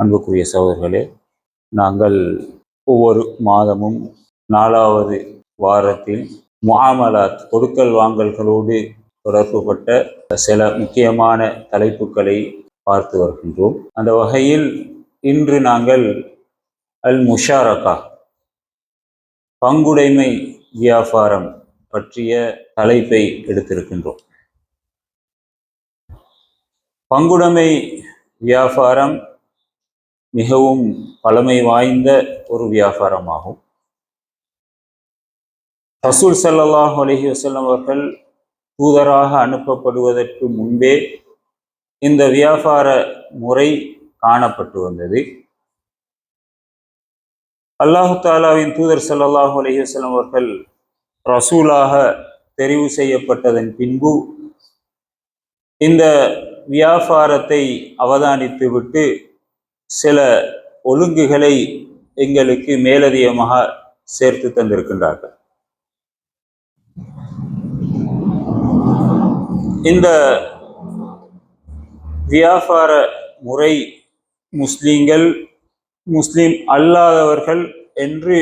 அன்புக்குரிய சகோதரர்களே நாங்கள் ஒவ்வொரு மாதமும் நாலாவது வாரத்தில் முஆமலாத் கொடுக்கல் வாங்கல்களோடு தொடர்புபட்ட சில முக்கியமான தலைப்புகளை பார்த்து வருகின்றோம். அந்த வகையில் இன்று நாங்கள் அல் முஷாரகா பங்குடைமை வியாபாரம் பற்றிய தலைப்பை எடுத்திருக்கின்றோம். பங்குடைமை வியாபாரம் மிகவும் பழமை வாய்ந்த ஒரு வியாபாரமாகும். ரசூல் சல்லாஹ் அலஹி வசல்லம் அவர்கள் தூதராக அனுப்பப்படுவதற்கு முன்பே இந்த வியாபார முறை காணப்பட்டு வந்தது. அல்லாஹு தாலாவின் தூதர் ஸல்லல்லாஹு அலஹி வசல்லம் அவர்கள் ரசூலாக தெரிவு செய்யப்பட்டதன் பின்பு இந்த வியாபாரத்தை அவதானித்துவிட்டு சில ஒழுங்குகளை எங்களுக்கு மேலதிகமாக சேர்த்து தந்திருக்கின்றார்கள். இந்த வியாபார முறை முஸ்லீம்கள் முஸ்லீம் அல்லாதவர்கள் என்று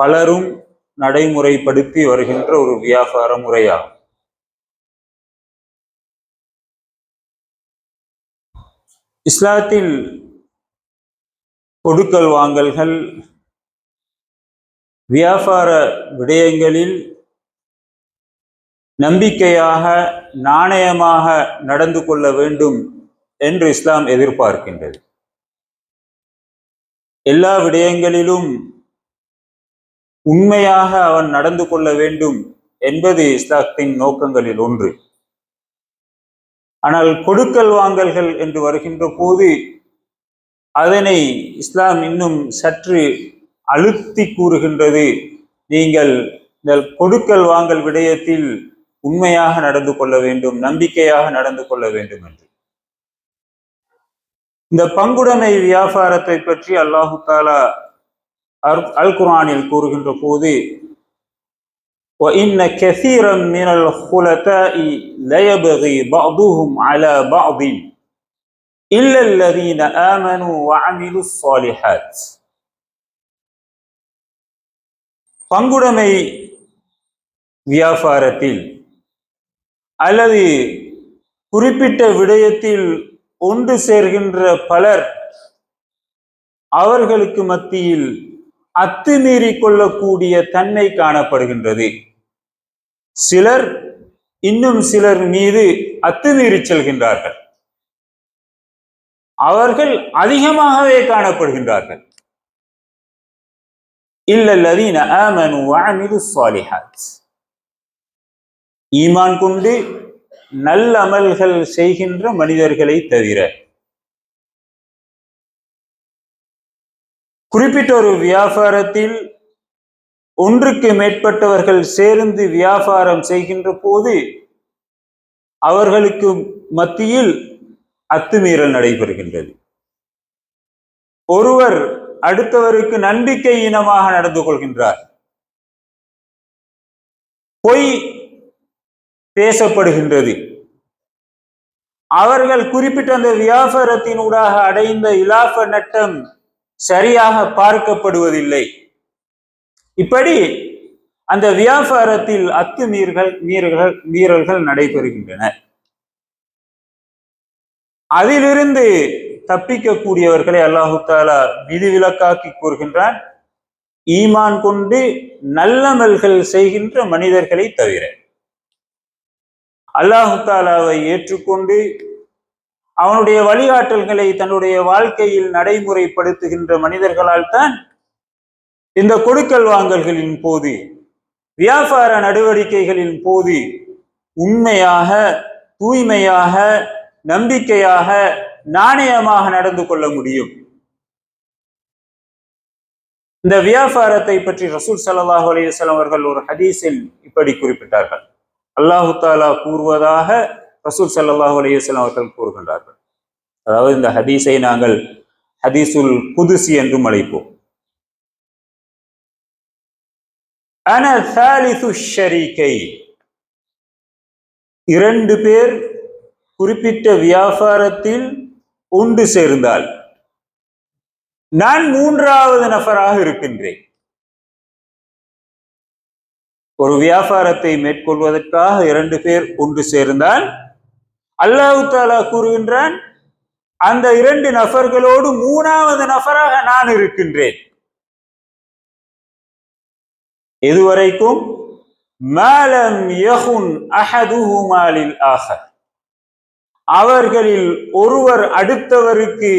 பலரும் நடைமுறைப்படுத்தி வருகின்ற ஒரு வியாபார முறையாகும். இஸ்லாத்தில் கொடுக்கல் வாங்கல்கள் வியாபார விடயங்களில் நம்பிக்கையாக நாணயமாக நடந்து கொள்ள வேண்டும் என்று இஸ்லாம் எதிர்பார்க்கின்றது. எல்லா விடயங்களிலும் உண்மையாக அவன் நடந்து கொள்ள வேண்டும் என்பது இஸ்லாத்தின் நோக்கங்களில் ஒன்று. ஆனால் கொடுக்கல் வாங்கல்கள் என்று வருகின்ற போது அதனை இஸ்லாம் இன்னும் சற்று அழுத்தி கூறுகின்றது நீங்கள் இந்த கொடுக்கல் வாங்கல் விடயத்தில் உண்மையாக நடந்து கொள்ள வேண்டும் நம்பிக்கையாக நடந்து கொள்ள வேண்டும் என்று இந்த பங்குடைமை வியாபாரத்தை பற்றி அல்லாஹு தாலா அல் குரானில் கூறுகின்ற போது وَإِنَّ كَثِيرًا مِنَ الْخُلَطَاءِ لَيَبْغِي بَعْضُهُمْ عَلَى بَعْضٍ இல்லல்லதீன ஆமனு வாமிலு சாலிஹாத் பங்குடைமை வியாபாரத்தில் அல்லது குறிப்பிட்ட விடயத்தில் ஒன்று சேர்கின்ற பலர் அவர்களுக்கு மத்தியில் அத்துமீறி கொள்ளக்கூடிய தன்மை காணப்படுகின்றது. சிலர் இன்னும் சிலர் மீது அத்துமீறி செல்கின்றார்கள். அவர்கள் அதிகமாகவே காணப்படுகின்றார்கள். இல்லல்லதீன ஆமனு வஅமிலு ஸாலிஹாத். ஈமான் கொண்டு நல்ல அமல்கள் செய்கின்ற மனிதர்களை தவிர குறிப்பிட்ட ஒரு வியாபாரத்தில் ஒன்றுக்கு மேற்பட்டவர்கள் சேர்ந்து வியாபாரம் செய்கின்ற போது அவர்களுக்கு மத்தியில் அத்துமீறல் நடைபெறுகின்றது. ஒருவர் அடுத்தவருக்கு நம்பிக்கை இனமாக நடந்து கொள்கின்றார். பொய் பேசப்படுகின்றது. அவர்கள் குறிப்பிட்ட அந்த வியாபாரத்தினூடாக அடைந்த இலாப நட்டம் சரியாக பார்க்கப்படுவதில்லை. இப்படி அந்த வியாபாரத்தில் அத்துமீறல்கள் மீறல்கள் மீறல்கள் நடைபெறுகின்றன. அதிலிருந்து தப்பிக்கக்கூடியவர்களை அல்லாஹு தாலா விதிவிலக்காக்கி கூறுகின்றான். ஈமான் கொண்டு நல்லமல்கள் செய்கின்ற மனிதர்களை தவிர. அல்லாஹு தாலாவை ஏற்றுக்கொண்டு அவனுடைய வழிகாட்டல்களை தன்னுடைய வாழ்க்கையில் நடைமுறைப்படுத்துகின்ற மனிதர்களால் தான் இந்த கொடுக்கல் வாங்கல்களின் போது வியாபார நடவடிக்கைகளின் போது உண்மையாக தூய்மையாக நம்பிக்கையாக நாணயமாக நடந்து கொள்ள முடியும். இந்த வியாபாரத்தை பற்றி ரசூல் சல்லாஹூ அலையம் அவர்கள் ஒரு ஹதீஸில் இப்படி குறிப்பிட்டார்கள். அல்லாஹு தாலா கூறுவதாக ரசூல் சல்லாஹூ அலையம் அவர்கள் கூறுகின்றார்கள். அதாவது இந்த ஹதீஸை நாங்கள் ஹதீசுல் புதுசி என்றும் அழைப்போம். இரண்டு பேர் குறிப்பிட்ட வியாபாரத்தில் ஒன்று சேர்ந்தால் நான் மூன்றாவது நபராக இருக்கின்றேன். ஒரு வியாபாரத்தை மேற்கொள்வதற்காக இரண்டு பேர் ஒன்று சேர்ந்தால் அல்லாஹு தாலா கூறுகின்றான் அந்த இரண்டு நபர்களோடு மூணாவது நபராக நான் இருக்கின்றேன். இதுவரைக்கும் மாலம் யஹுன் அஹதுஹுமாலில் ஆஹர். அவர்களில் ஒருவர் அடுத்தவருக்கு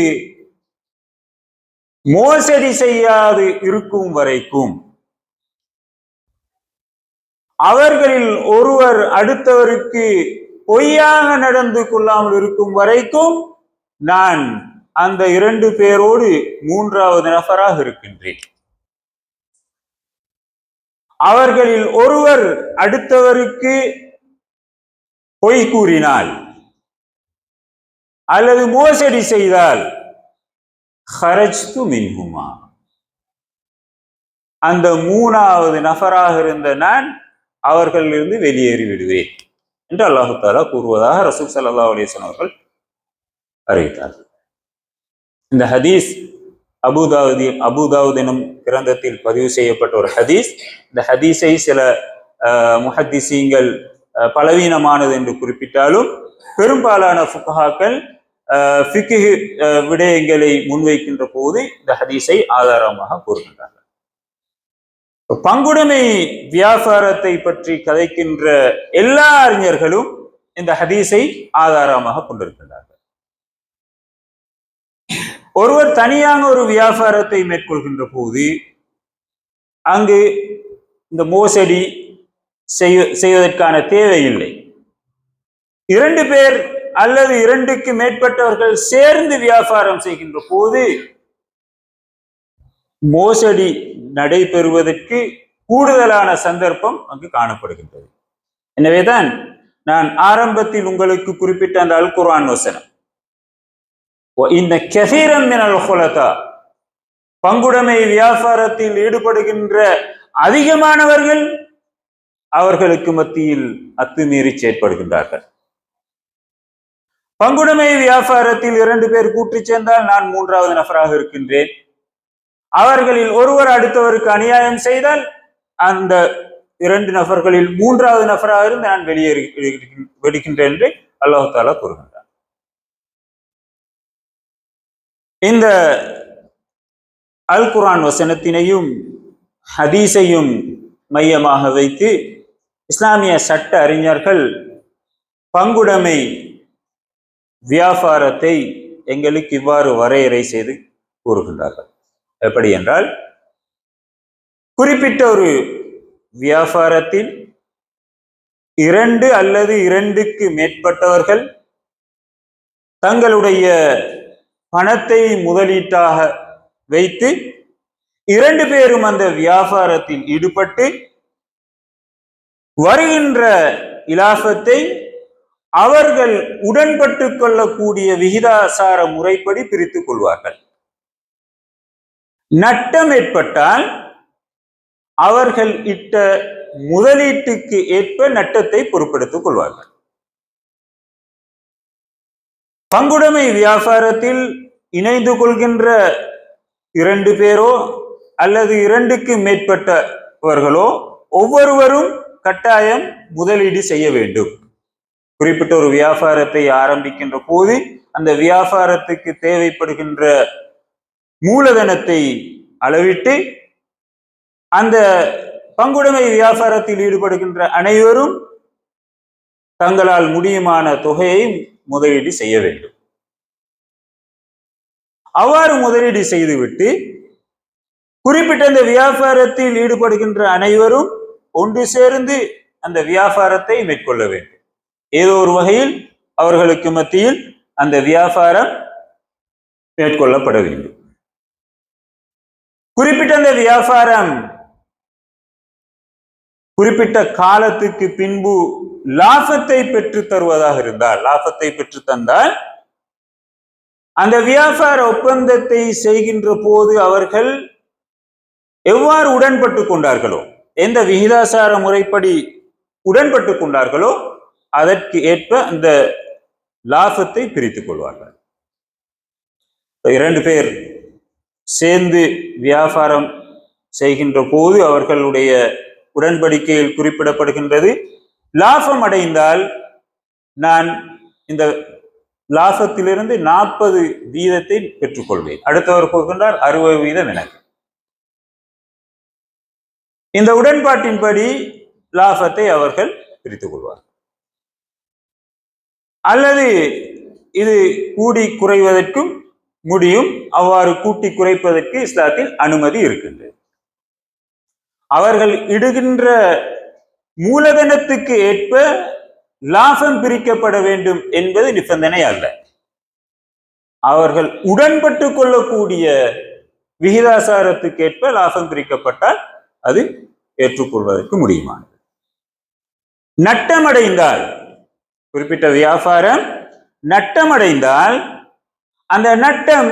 மோசடி செய்யாது இருக்கும் வரைக்கும். அவர்களில் ஒருவர் அடுத்தவருக்கு பொய்யாக நடந்து கொள்ளாமல் இருக்கும் வரைக்கும் நான் அந்த இரண்டு பேரோடு மூன்றாவது நபராக இருக்கின்றேன். அவர்களில் ஒருவர் அடுத்தவருக்கு பொய் கூறினால் அல்லது மோசடி செய்தால் ஹரஜ்து மின்ஹுமா அந்த மூணாவது நபராக இருந்த நான் அவர்களிலிருந்து வெளியேறி விடுவேன் என்று அல்லாஹு தாலா கூறுவதாக ரசூல் சல்லா அலிஸ்லாம் அவர்கள் அறிவித்தார்கள். இந்த ஹதீஸ் அபுதாவுதி அபுதாவுத் எனும் கிரந்தத்தில் பதிவு செய்யப்பட்ட ஒரு ஹதீஸ். இந்த ஹதீஸை சில முஹத்திசீங்கள் பலவீனமானது என்று குறிப்பிட்டாலும் பெரும்பாலான ஃபுகஹாக்கள் ஃபிக்கு விடயங்களை முன்வைக்கின்ற போது இந்த ஹதீஸை ஆதாரமாக கூறுகின்றார்கள். பங்குடைமை வியாபாரத்தை பற்றி கதைக்கின்ற எல்லா அறிஞர்களும் இந்த ஹதீஸை ஆதாரமாக கொண்டிருக்கின்றார்கள். ஒருவர் தனியாக ஒரு வியாபாரத்தை மேற்கொள்கின்ற போது அங்கு இந்த மோசடி செய்வதற்கான தேவையில்லை இரண்டு பேர் அல்லது இரண்டுக்கு மேற்பட்டவர்கள் சேர்ந்து வியாபாரம் செய்கின்ற போது மோசடி நடைபெறுவதற்கு கூடுதலான சந்தர்ப்பம் அங்கு காணப்படுகின்றது. எனவேதான் நான் ஆரம்பத்தில் உங்களுக்கு குறிப்பிட்ட அந்த அல் குர்ஆன் வசனம் இந்த கெசீரம் குலதா பங்குடைமை வியாபாரத்தில் ஈடுபடுகின்ற அதிகமானவர்கள் அவர்களுக்கு மத்தியில் அத்துமீறி செயற்படுகின்றார்கள். பங்குடைமை வியாபாரத்தில் இரண்டு பேர் கூட்டு சேர்ந்தால் நான் மூன்றாவது நபராக இருக்கின்றேன். அவர்களில் ஒருவர் அடுத்தவருக்கு அநியாயம் செய்தால் அந்த இரண்டு நபர்களில் மூன்றாவது நபராக இருந்து நான் வெளியேறி வெடிக்கின்றேன் என்று அல்லாஹு தாலா கூறுகின்றார் இந்த அல் குரான் வசனத்தினையும் ஹதீஸையும் மையமாக வைத்து இஸ்லாமிய சட்ட அறிஞர்கள் பங்குடைமை வியாபாரத்தை எங்களுக்கு இவ்வாறு வரையறை செய்து கூறுகின்றார்கள். எப்படி என்றால் குறிப்பிட்ட ஒரு வியாபாரத்தில் இரண்டு அல்லது இரண்டுக்கு மேற்பட்டவர்கள் தங்களுடைய பணத்தை முதலீட்டாக வைத்து இரண்டு பேரும் அந்த வியாபாரத்தில் ஈடுபட்டு வருகின்ற இலாபத்தை அவர்கள் உடன்பட்டு கொள்ளக்கூடிய விகிதாசார முறைப்படி பிரித்துக் கொள்வார்கள். நட்டம் ஏற்பட்டால் அவர்கள் இட்ட முதலீட்டுக்கு ஏற்ப நட்டத்தை பொருட்படுத்திக் கொள்வார்கள். பங்குடைமை வியாபாரத்தில் இணைந்து கொள்கின்ற இரண்டு பேரோ அல்லது இரண்டுக்கு மேற்பட்டவர்களோ ஒவ்வொருவரும் கட்டாயம் முதலீடு செய்ய வேண்டும். குறிப்பிட்ட ஒரு வியாபாரத்தை ஆரம்பிக்கின்ற போது அந்த வியாபாரத்துக்கு தேவைப்படுகின்ற மூலதனத்தை அளவிட்டு அந்த பங்குடைமை வியாபாரத்தில் ஈடுபடுகின்ற அனைவரும் தங்களால் முடியுமான தொகையை முதலீடு செய்ய வேண்டும். அவ்வாறு முதலீடு செய்துவிட்டு குறிப்பிட்ட அந்த வியாபாரத்தில் ஈடுபடுகின்ற அனைவரும் ஒன்று சேர்ந்து அந்த வியாபாரத்தை மேற்கொள்ள வேண்டும். ஏதோ ஒரு வகையில் அவர்களுக்கு மத்தியில் அந்த வியாபாரம் மேற்கொள்ளப்பட வேண்டும். குறிப்பிட்ட அந்த வியாபாரம் குறிப்பிட்ட காலத்துக்கு பின்பு லாபத்தை பெற்று தருவதாக இருந்தால் லாபத்தை பெற்று தந்தால் அந்த வியாபார ஒப்பந்தத்தை செய்கின்ற போது அவர்கள் எவ்வாறு உடன்பட்டு கொண்டார்களோ எந்த விகிதாசார முறைப்படி உடன்பட்டு கொண்டார்களோ அதற்கு ஏற்ப அந்த லாபத்தை பிரித்துக் கொள்வார்கள். இரண்டு பேர் சேர்ந்து வியாபாரம் செய்கின்ற போது அவர்களுடைய உடன்படிக்கையில் குறிப்பிடப்படுகின்றது. லாபம் அடைந்தால் நான் இந்த லாபத்திலிருந்து நாற்பது வீதத்தை பெற்றுக்கொள்வேன். அடுத்தவர் போகின்றார் அறுபது வீதம் எனக்கு. இந்த உடன்பாட்டின்படி லாபத்தை அவர்கள் பிரித்துக் கொள்வார் அல்லது இது கூடி குறைவதற்கும் முடியும். அவ்வாறு கூட்டி குறைப்பதற்கு இஸ்லாத்தில் அனுமதி இருக்கின்றது. அவர்கள் இடுகின்ற மூலதனத்துக்கு ஏற்ப லாபம் பிரிக்கப்பட வேண்டும் என்பது நிபந்தனை அல்ல. அவர்கள் உடன்பட்டு கொள்ளக்கூடிய விகிதாசாரத்துக்கு ஏற்ப லாபம் பிரிக்கப்பட்டால் அது ஏற்றுக்கொள்வதற்கு முடியுமானது. நட்டமடைந்தால் குறிப்பிட்ட வியாபாரம் நட்டமடைந்தால் அந்த நட்டம்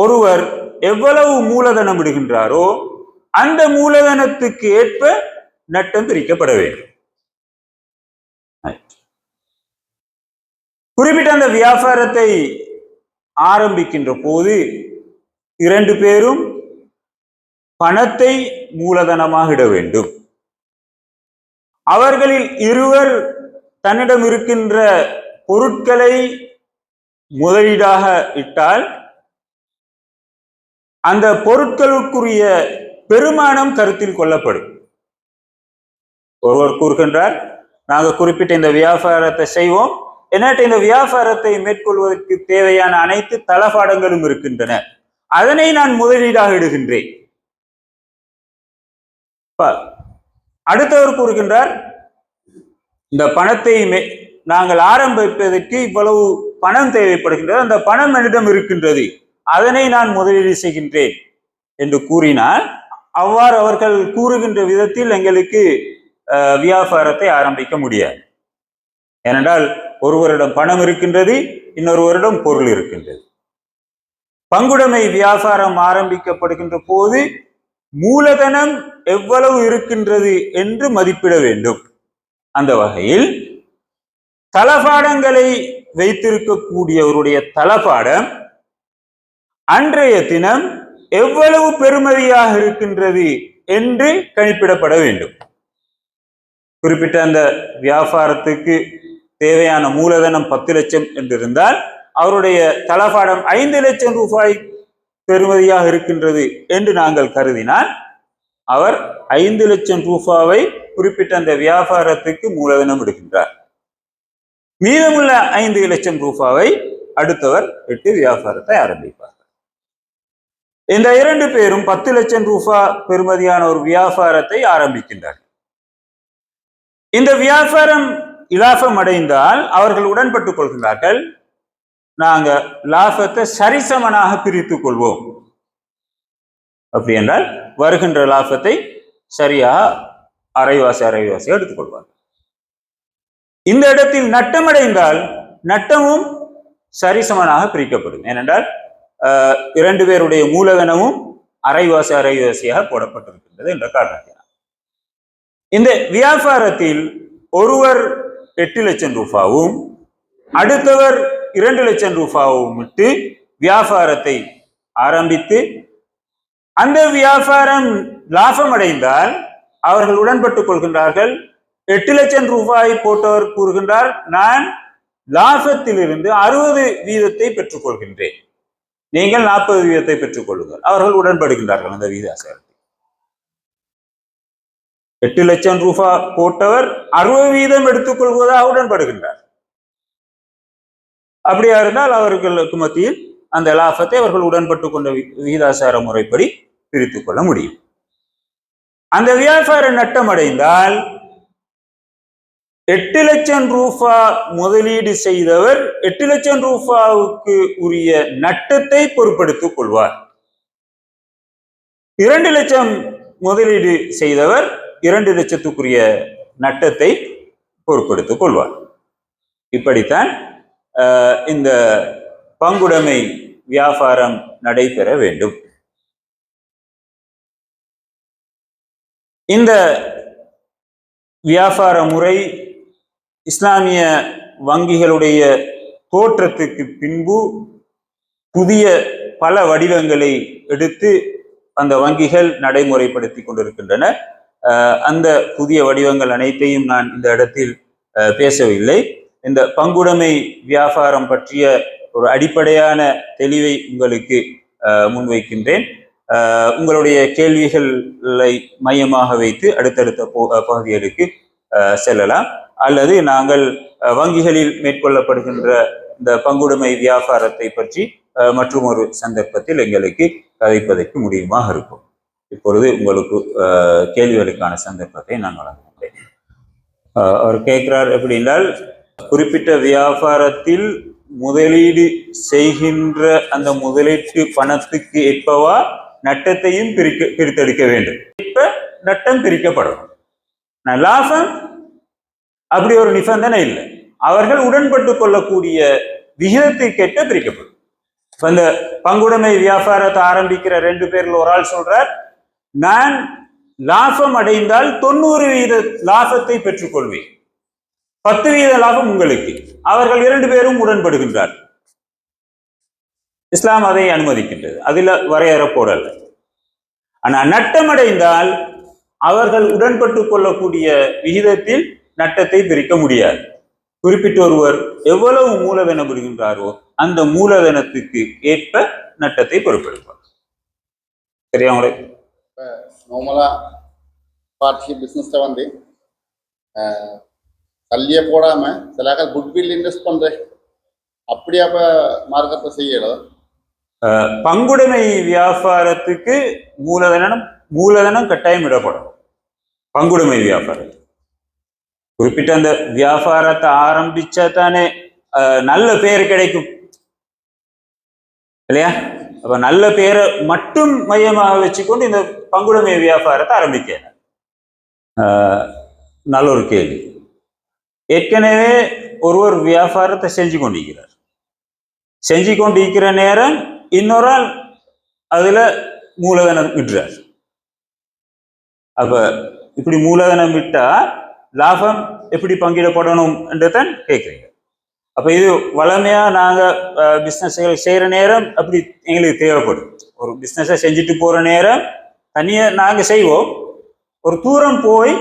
ஒருவர் எவ்வளவு மூலதனம் இடுகின்றாரோ அந்த மூலதனத்துக்கு ஏற்ப நட்டம் பிரிக்கப்பட வேண்டும். குறிப்பிட்ட அந்த வியாபாரத்தை ஆரம்பிக்கின்ற போது இரண்டு பேரும் பணத்தை மூலதனமாக இட வேண்டும். அவர்களில் இருவர் தன்னிடம் இருக்கின்ற பொருட்களை முதலீடாக இட்டால் அந்த பொருட்களுக்குரிய பெருமானம் கருத்தில் கொள்ளப்படும். ஒருவர் கூறுகின்றார் நாங்கள் குறிப்பிட்ட இந்த வியாபாரத்தை செய்வோம். என்னட்ட இந்த வியாபாரத்தை மேற்கொள்வதற்கு தேவையான அனைத்து தளபாடங்களும் இருக்கின்றன. அதனை நான் முதலீடாக இடுகின்றேன். அடுத்தவர் கூறுகின்றார் இந்த பணத்தை நாங்கள் ஆரம்பிப்பதற்கு இவ்வளவு பணம் தேவைப்படுகின்றது அந்த பணம் என்னிடம் இருக்கின்றது அதனை நான் முதலீடு செய்கின்றேன் என்று கூறினால் அவ்வாறு அவர்கள் கூறுகின்ற விதத்தில் எங்களுக்கு வியாபாரத்தை ஆரம்பிக்க முடியாது. ஏனென்றால் ஒருவரிடம் பணம் இருக்கின்றது இன்னொருவரிடம் பொருள் இருக்கின்றது. பங்குடைமை வியாபாரம் ஆரம்பிக்கப்படுகின்ற போது மூலதனம் எவ்வளவு இருக்கின்றது என்று மதிப்பிட வேண்டும். அந்த வகையில் தளபாடங்களை வைத்திருக்கக்கூடியவருடைய தளபாடம் அன்றைய தினம் எவ்வளவு பெருமதியாக இருக்கின்றது என்று கணிப்பிடப்பட வேண்டும். குறிப்பிட்ட அந்த வியாபாரத்துக்கு தேவையான மூலதனம் பத்து லட்சம் என்றிருந்தால் அவருடைய தளபாடம் ஐந்து லட்சம் ரூபாய் பெறுமதியாக இருக்கின்றது என்று நாங்கள் கருதினால் அவர் ஐந்து லட்சம் ரூபாவை குறிப்பிட்ட அந்த வியாபாரத்துக்கு மூலதனம் எடுக்கின்றார் மீதமுள்ள ஐந்து லட்சம் ரூபாவை அடுத்தவர் எட்டு வியாபாரத்தை ஆரம்பிப்பார். இந்த இரண்டு பேரும் பத்து லட்சம் ரூபா பெறுமதியான ஒரு வியாபாரத்தை ஆரம்பிக்கின்றார் இந்த வியாபாரம் இலாபம் அடைந்தால் அவர்கள் உடன்பட்டுக் கொள்கிறார்கள். நாங்க லாபத்தை சரிசமனாக பிரித்து கொள்வோம். அப்படி என்றால் வருகின்ற லாபத்தை சரியாக அரைவாசி அரைவாசி எடுத்துக்கொள்வார் இந்த இடத்தில் நட்டமடைந்தால் நட்டமும் சரிசமனாக பிரிக்கப்படும். ஏனென்றால் இரண்டு பேருடைய மூலதனமும் அரைவாசி அரைவாசியாக போடப்பட்டிருக்கின்றது என்ற காரணத்தினால். இந்த வியாபாரத்தில் ஒருவர் எட்டு லட்சம் ரூபாவும் அடுத்தவர் இரண்டு லட்சம் ரூபாவும் விட்டு வியாபாரத்தை ஆரம்பித்து அந்த வியாபாரம் லாபம் அடைந்தால் அவர்கள் உடன்பட்டுக் கொள்கின்றார்கள். எட்டு லட்சம் ரூபாய் போட்டவர் கூறுகின்றார் நான் லாபத்திலிருந்து அறுபது வீதத்தை பெற்றுக் கொள்கின்றேன். நீங்கள் நாற்பது வீதத்தை பெற்றுக் கொள்ளுங்கள். அவர்கள் உடன்படுகின்றார்கள் அந்த வீதாசாரத்தை எட்டு லட்சம் ரூபாய் போட்டவர் அறுபது வீதம் எடுத்துக்கொள்வதாக உடன்படுகின்றார். அப்படியா இருந்தால் அவர்களுக்கு மத்தியில் அந்த லாபத்தை அவர்கள் உடன்பட்டு கொண்ட விகிதாசார முறைப்படி பிரித்து கொள்ள முடியும். அந்த வியாபார நட்டம் அடைந்தால் எட்டு லட்சம் ரூபா முதலீடு செய்தவர் எட்டு லட்சம் ரூபாவுக்கு உரிய நட்டத்தை பொருட்படுத்திக் கொள்வார். இரண்டு லட்சம் முதலீடு செய்தவர் இரண்டு லட்சத்துக்குரிய நட்டத்தை பொருட்படுத்திக் கொள்வார். இப்படித்தான் இந்த பங்குடைமை வியாபாரம் நடைபெற வேண்டும். இந்த வியாபார முறை இஸ்லாமிய வங்கிகளுடைய தோற்றத்துக்கு பின்பு புதிய பல வடிவங்களை எடுத்து அந்த வங்கிகள் நடைமுறைப்படுத்தி கொண்டிருக்கின்றன. அஹ், அந்த புதிய வடிவங்கள் அனைத்தையும் நான் இந்த இடத்தில் அஹ், பேசவில்லை. இந்த பங்குடைமை வியாபாரம் பற்றிய ஒரு அடிப்படையான தெளிவை உங்களுக்கு முன்வைக்கின்றேன். உங்களுடைய கேள்விகளை மையமாக வைத்து அடுத்தடுத்த பகுதிகளுக்கு செல்லலாம். அல்லது நாங்கள் வங்கிகளில் மேற்கொள்ளப்படுகின்ற இந்த பங்குடைமை வியாபாரத்தை பற்றி மற்றும் ஒரு சந்தர்ப்பத்தில் எங்களுக்கு கதைப்பதற்கு முடியுமாக இருக்கும். இப்பொழுது உங்களுக்கு கேள்விகளுக்கான சந்தர்ப்பத்தை நான் வழங்குகிறேன். அவர் கேட்கிறார் எப்படின்னால் குறிப்பிட்ட வியாபாரத்தில் முதலீடு செய்கின்ற அந்த முதலீட்டு பணத்துக்கு ஏற்பவா நட்டத்தையும் பிரிக்க பிரித்தெடுக்க வேண்டும். இப்ப நட்டம் பிரிக்கப்படும். லாபம் அப்படி ஒரு நிபந்தனை இல்லை. அவர்கள் உடன்பட்டு கொள்ளக்கூடிய விகிதத்திற்கேற்ப பிரிக்கப்படும். அந்த பங்குடைமை வியாபாரத்தை ஆரம்பிக்கிற ரெண்டு பேர்ல ஒரு ஆள் சொல்றார் நான் லாபம் அடைந்தால் தொண்ணூறு வீத லாபத்தை பெற்றுக்கொள்வேன். பத்து வீத லாபம் உங்களுக்கு. அவர்கள் இரண்டு பேரும் உடன்படுகின்றார். இஸ்லாம் அதை அனுமதிக்கின்றது. அதில் வரையறப்போடல் ஆனால் ஆனா நட்டமடைந்தால் அவர்கள் உடன்பட்டு கொள்ளக்கூடிய விகிதத்தில் நட்டத்தை பிரிக்க முடியாது. குறிப்பிட்ட ஒருவர் எவ்வளவு மூலதனம் விடுகின்றாரோ அந்த மூலதனத்துக்கு ஏற்ப நட்டத்தை பொறுப்பெடுப்பார் சரியா உங்களுக்கு நார்மலாக பார்ட்டி பிஸ்னஸில் வந்து அஹ், சல்லியை போடாமல் சிலாக்கள் குட்வில் இன்வெஸ்ட் பண்ணுறேன் அப்படி அப்போ மார்க்கத்தை செய்யணும் பங்குடைமை வியாபாரத்துக்கு மூலதனம் மூலதனம் கட்டாயம் விடப்படும். பங்குடைமை வியாபாரம் குறிப்பிட்ட அந்த வியாபாரத்தை ஆரம்பிச்சா தானே நல்ல பேர் கிடைக்கும். இல்லையா? அப்ப நல்ல பேரை மட்டும் மையமாக வச்சுக்கொண்டு இந்த பங்குடைமை வியாபாரத்தை ஆரம்பிக்க. நல்ல ஒரு கேள்வி. ஏற்கனவே ஒருவர் வியாபாரத்தை செஞ்சு கொண்டிருக்கிறார். செஞ்சு கொண்டிருக்கிற நேரம் இன்னொரு ஆள் அதுல மூலதனம் விடுறார் அப்ப இப்படி மூலதனம் விட்டா லாபம் எப்படி பங்கிடப்படணும் என்றுதான் கேட்குறீங்க. அப்ப இது வளமையா நாங்க பிஸ்னஸ்கள் செய்யற நேரம் அப்படி எங்களுக்கு தேவைப்படும். ஒரு பிஸ்னஸை செஞ்சுட்டு போற நேரம் தனியா நாங்க செய்வோம். ஒரு தூரம் போய்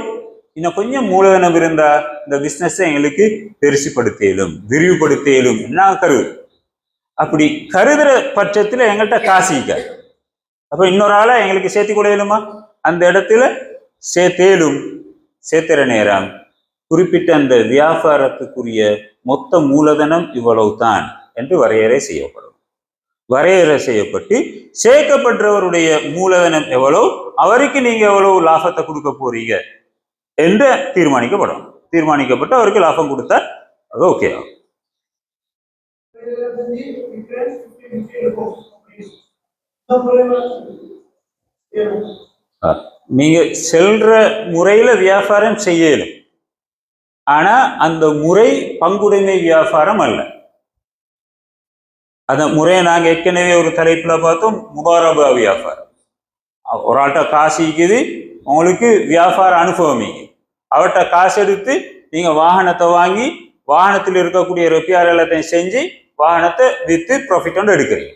இன்னும் கொஞ்சம் மூலதனம் இருந்தா இந்த பிஸ்னஸை எங்களுக்கு பெருசுப்படுத்தியலும் விரிவுபடுத்தியலும் என்ன கரு? நான் கருது அப்படி கருதுற பட்சத்துல எங்கள்கிட்ட காசு இருக்காது அப்போ இன்னொரு ஆளை எங்களுக்கு சேர்த்து கொடையலுமா அந்த இடத்துல சேர்த்தேலும் சேர்த்துற நேரம். குறிப்பிட்ட அந்த வியாபாரத்துக்குரிய மொத்த மூலதனம் இவ்வளவு தான் என்று வரையறை செய்யப்படும். வரையறை செய்யப்பட்டு சேர்க்கப்படுறவருடைய மூலதனம் எவ்வளோ அவருக்கு நீங்க எவ்வளவு லாபத்தை கொடுக்க போறீங்க? என்று தீர்மானிக்கப்படும். தீர்மானிக்கப்பட்டு அவருக்கு லாபம் கொடுத்தா அது ஓகே ஆகும். நீங்க செல்ற முறையில வியாபாரம் செய்யலும் ஆனா அந்த முறை பங்குடைமை வியாபாரம் அல்ல. அந்த முறையை நாங்க ஏற்கனவே ஒரு தலைப்புல பார்த்தோம் முபாரபா வியாபாரம். ஒரு ஆள்கிட்ட காசு இருக்குது உங்களுக்கு வியாபார அனுபவம் இருக்குது அவர்கிட்ட காசு எடுத்து நீங்க வாகனத்தை வாங்கி வாகனத்தில் இருக்கக்கூடிய ரெப்பியார் எல்லாத்தையும் செஞ்சு வாகனத்தை விற்று ப்ராஃபிட் ஒன்று எடுக்கிறீங்க.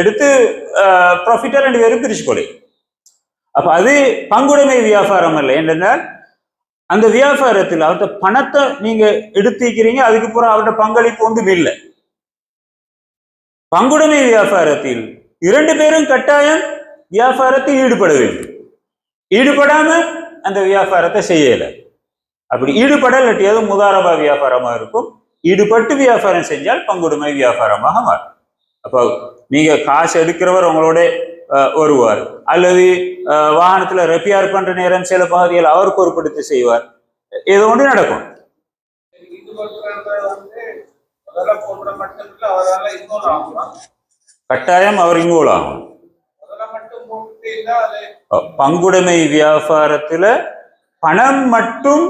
எடுத்து ப்ராஃபிட்டை ரெண்டு பேரும் பிரிச்சு கொள்ளி அப்போ அது பங்குடைமை வியாபாரம் இல்லை என்றால் அந்த வியாபாரத்தில் அவர்கிட்ட பணத்தை நீங்க எடுத்துக்கிறீங்க அதுக்கு பிறகு அவர்கிட்ட பங்களிப்பு ஒன்றும் இல்லை. பங்குடைமை வியாபாரத்தில் இரண்டு பேரும் கட்டாயம் வியாபாரத்தில் ஈடுபட வேண்டும். ஈடுபடாம அந்த வியாபாரத்தை செய்யலை. அப்படி ஈடுபடல் எதுவும் முதாரபா வியாபாரமா இருக்கும். ஈடுபட்டு வியாபாரம் செஞ்சால் பங்குடைமை வியாபாரமாக மாறும். அப்போ நீங்க காசு எடுக்கிறவர் உங்களோட அஹ், வருவார். அல்லது வாகனத்துல ரெப்பியார் பண்ற நேரம் சில பகுதிகள் அவர் பொறுப்படுத்தி செய்வார். ஏதோ ஒன்று நடக்கும். கட்டாயம் அவர் இன்வால்வ் ஆகும். பங்குடைமை வியாபாரத்துல பணம் மட்டும்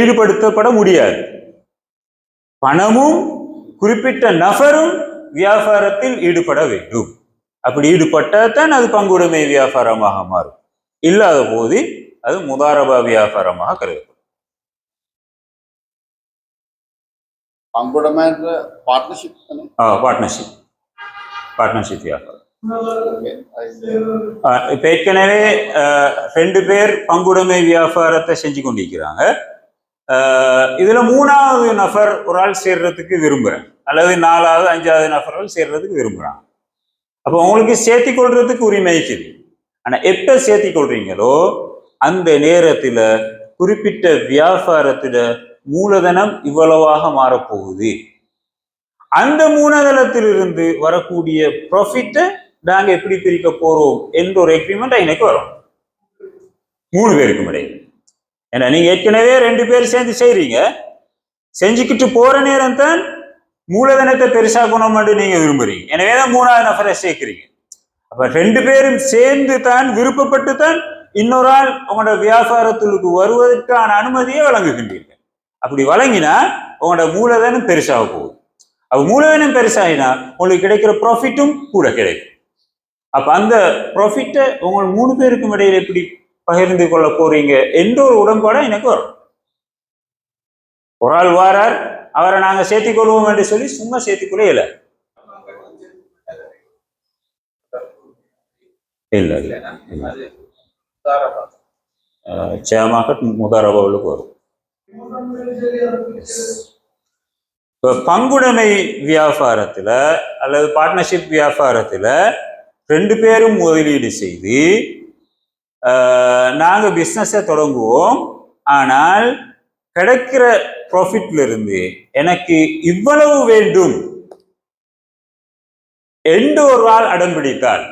ஈடுபடுத்தப்பட முடியாது. பணமும் குறிப்பிட்ட நபரும் வியாபாரத்தில் ஈடுபட வேண்டும். அப்படி ஈடுபட்டால் தான் அது பங்குடைமை வியாபாரமாக மாறும். இல்லாத போது அது முதாரபா வியாபாரமாக கருதப்படும். பங்குடமைன்ற பார்ட்னர்ஷிப் பார்ட்னர்ஷிப் பார்ட்னர்ஷிப் வியாபாரம். இப்ப ஏற்கனவே ரெண்டு பேர் பங்குடைமை வியாபாரத்தை செஞ்சு கொண்டிருக்கிறாங்க. இதுல மூணாவது நபர் ஒரு ஆள் சேர்றதுக்கு விரும்புறேன். அல்லது நாலாவது அஞ்சாவது நபர்கள் சேர்றதுக்கு விரும்புறாங்க அப்போ உங்களுக்கு சேர்த்தி கொள்றதுக்கு உரிமை இருக்குது. ஆனா எப்ப சேர்த்தி கொள்றீங்களோ அந்த நேரத்துல குறிப்பிட்ட வியாபாரத்துல மூலதனம் இவ்வளவாக மாறப்போகுது. அந்த மூலதனத்திலிருந்து வரக்கூடிய ப்ராஃபிட்டை நாங்க எப்படி பிரிக்க போறோம் என்ற ஒரு எக்ரிமெண்ட் இன்னைக்கு வரும். மூணு பேருக்கும் இடையே. ஏன்னா நீங்க ஏற்கனவே ரெண்டு பேர் சேர்ந்து செய்றீங்க. செஞ்சுக்கிட்டு போற நேரம் தான் மூலதனத்தை பெருசாக்கணும்னு நீங்க விரும்புறீங்க. எனவே தான் மூணாவது நபரை சேர்க்கிறீங்க. அப்ப ரெண்டு பேரும் சேர்ந்து தான் விருப்பப்பட்டு தான் இன்னொரு ஆள் உங்களோட வியாபாரத்துக்கு வருவதற்கான அனுமதியை வழங்குகின்றீர்கள். அப்படி வழங்கினா உங்களோட மூலதனம் பெருசாக போகுது அப்ப மூலதனம் பெருசாகினா உங்களுக்கு கிடைக்கிற ப்ராஃபிட்டும் கூட கிடைக்கும். அப்ப அந்த ப்ராஃபிட்டை உங்கள் மூணு பேருக்கும் இடையில எப்படி பகிர்ந்து கொள்ள போறீங்க என்ற ஒரு உடன்பாடா எனக்கு வரும். ஒரு ஆள் வாரார் அவரை நாங்க சேர்த்திக் கொள்வோம் என்று சொல்லி சும்மா சேர்த்துக்கொள்ள இல்ல. இல்ல இல்ல இல்ல. நிச்சயமாக முதாரபாவுக்கு வரும். இப்போ பங்குடைமை வியாபாரத்தில் அல்லது பார்ட்னர்ஷிப் வியாபாரத்தில் ரெண்டு பேரும் முதலீடு செய்து நாங்கள் பிஸ்னஸை தொடங்குவோம். ஆனால் கிடைக்கிற ப்ராஃபிட்ல இருந்து எனக்கு இவ்வளவு வேண்டும். என்று ஒரு ஆள் அடம்பிடித்தால்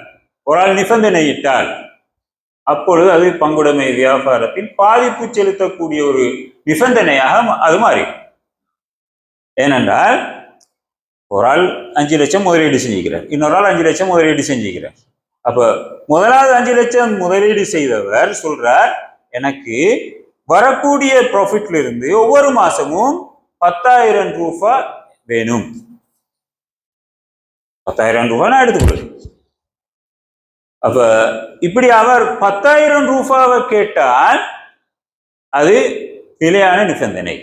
ஒரு ஆள் நிபந்தனையிட்டால் அப்பொழுது அது பங்குடைமை வியாபாரத்தில் பாதிப்பு செலுத்தக்கூடிய ஒரு நிபந்தனையாக அது மாறி ஏனென்றால் ஒரு ஆள் அஞ்சு லட்சம் முதலீடு செஞ்சுக்கிறார். இன்னொரு ஆள் அஞ்சு லட்சம் முதலீடு செஞ்சுக்கிறார். அப்ப முதலாவது அஞ்சு லட்சம் முதலீடு செய்தவர் சொல்றார் எனக்கு வரக்கூடிய ப்ராஃபிட்ல இருந்து ஒவ்வொரு மாசமும் பத்தாயிரம் ரூபா வேணும். பத்தாயிரம் ரூபாய் நான் எடுத்துக்கொள்வேன் அப்ப இப்படி அவர் பத்தாயிரம் ரூபாவை கேட்டால் அது நிலையான நிபந்தனை.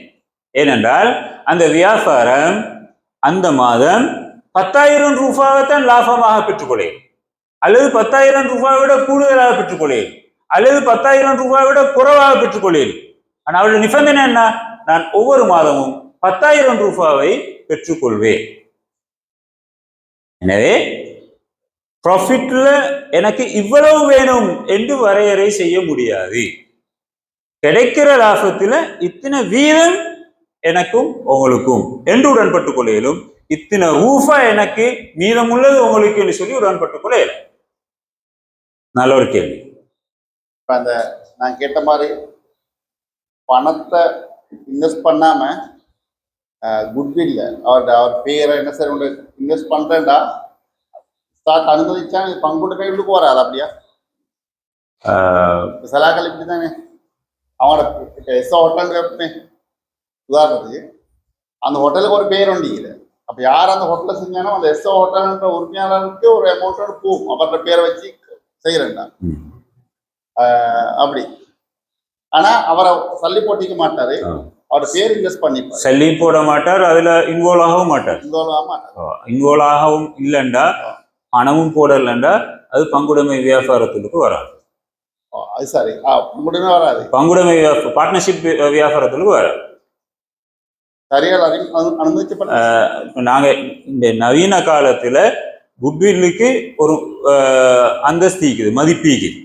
ஏனென்றால் அந்த வியாபாரம் அந்த மாதம் பத்தாயிரம் ரூபாவை தான் லாபமாக பெற்றுக்கொள்ளேன் அல்லது பத்தாயிரம் ரூபாய் விட கூடுதலாக பெற்றுக்கொள்ளேன் அல்லது பத்தாயிரம் ரூபாய் விட குறைவாக பெற்றுக்கொள்ளேன் ஆனால் அவருடைய நிபந்தனை என்ன? நான் ஒவ்வொரு மாதமும் பத்தாயிரம் ரூபாவை பெற்றுக்கொள்வேன். எனவே ப்ராஃபிட்ல எனக்கு இவ்வளவு வேணும் என்று வரையறை செய்ய முடியாது. கிடைக்கிற லாபத்தில் இத்தனை வீதம் எனக்கும் உங்களுக்கும் என்று உடன்பட்டுக் கொள்ளையிலும் இத்தனை ரூபா எனக்கு மீதமுள்ளது உங்களுக்கு என்று சொல்லி உடன்பட்டுக் கொள்ளையிலும். நல்ல ஒரு கேள்வி. இப்போ அந்த நான் கேட்ட மாதிரி பணத்தை இன்வெஸ்ட் பண்ணாம குட்வில்ல அவர் அவர் பேரை என்ன சார் இன்வெஸ்ட் பண்றேன்டா. ஸ்டார்ட் அனுமதிச்சா பங்குண்டு போய் உள்ளுக்கு வராது அப்படியா? சிலாக்கள் இப்படி தானே அவனோட எஸ்ஓ ஹோட்டல் உதாரணத்துக்கு அந்த ஹோட்டலுக்கு ஒரு பேர் உண்டிக்குது அப்போ யார் அந்த ஹோட்டலில் செஞ்சானோ அந்த எஸ்ஓ ஹோட்டல்ன்ற உரிமையாளருக்கு ஒரு அமௌண்ட்டோட போகும். அவரோட பேரை வச்சு செய்கிறேன்டா ம். அப்படி. ஆனா அவரை சல்லி போட்டிக்க மாட்டாரு. அவர் பேர் இன்வெஸ்ட் பண்ணிப்பாரு. சல்லி போட மாட்டார் அதுல இன்வால்வ் ஆகவும் மாட்டார். இன்வால்வ் ஆக மாட்டார். இன்வால்வ் ஆகவும் இல்லைண்டா பணமும் போடலைண்டா அது பங்குடைமை வியாபாரத்துக்கு வராது. அது சரி. ஆ உங்களுமே வராது. பங்குடைமை பார்ட்னர்ஷிப் வியாபாரத்துக்கு வராது. சரியா அனுமதிக்கப்பட்ட நாங்க இந்த நவீன காலத்துல குட்வில்லுக்கு ஒரு அந்தஸ்து இருக்குது மதிப்பீக்குது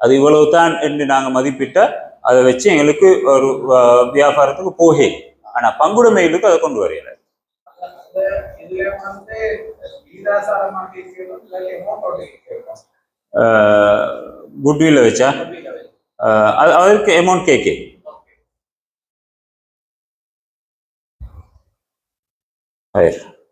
அது இவ்வளவு தான் என்று நாங்கள் மதிப்பிட்டால் அதை வச்சு எங்களுக்கு ஒரு வியாபாரத்துக்கு போகே. ஆனால் பங்குடைமைகளுக்கு அதை கொண்டு வரையில. குட்வில்ல வச்சா? அதற்கு அமௌண்ட் கேக்கு ஆயிரம்.